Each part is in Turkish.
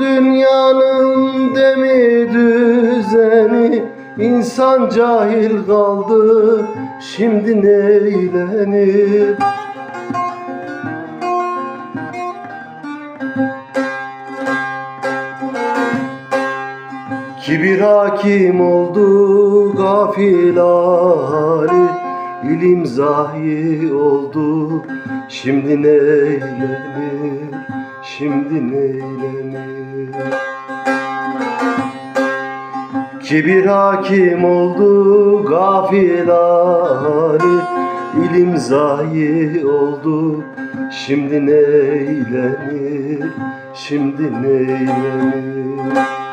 Dünyanın demi düzeni. İnsan cahil kaldı şimdi neylenir? Kibir hakim oldu gafil hali İlim zahi oldu şimdi neylenir Şimdi neylenir Kibir hakim oldu gafil hali İlim zayi oldu. Şimdi neylenir Şimdi neylenir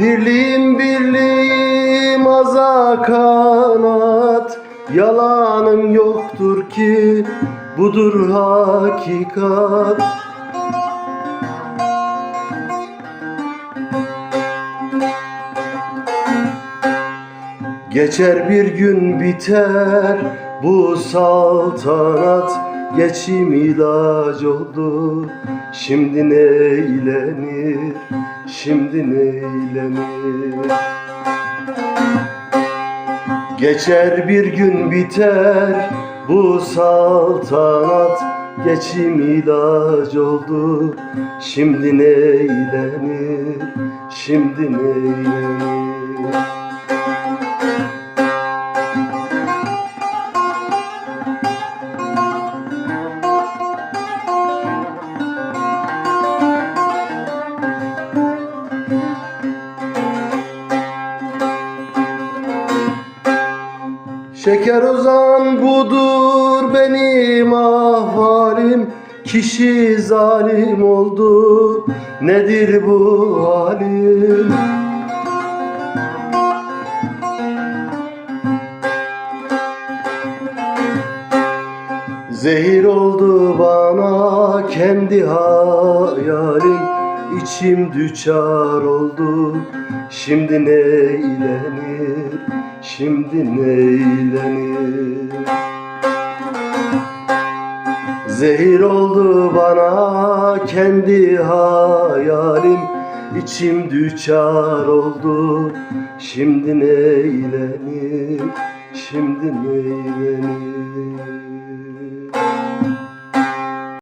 Dirliğim birliğim aza kanat. Yalanım yoktur ki budur hakikat. Geçer bir gün biter bu saltanat. Geçim ilaç oldu şimdi neylenir Şimdi neylenir Geçer bir gün biter bu saltanat. Geçim ilaç oldu şimdi neylenir Şimdi neylenir Şeker ozan budur benim ahvalim Kişi zalim oldu nedir bu halim? Zehir oldu bana kendi hayalim İçim düçar oldu Şimdi neylenir Şimdi neylenir? Zehir oldu bana kendi hayalim İçim düçar oldu. Şimdi neylenir? Şimdi neylenir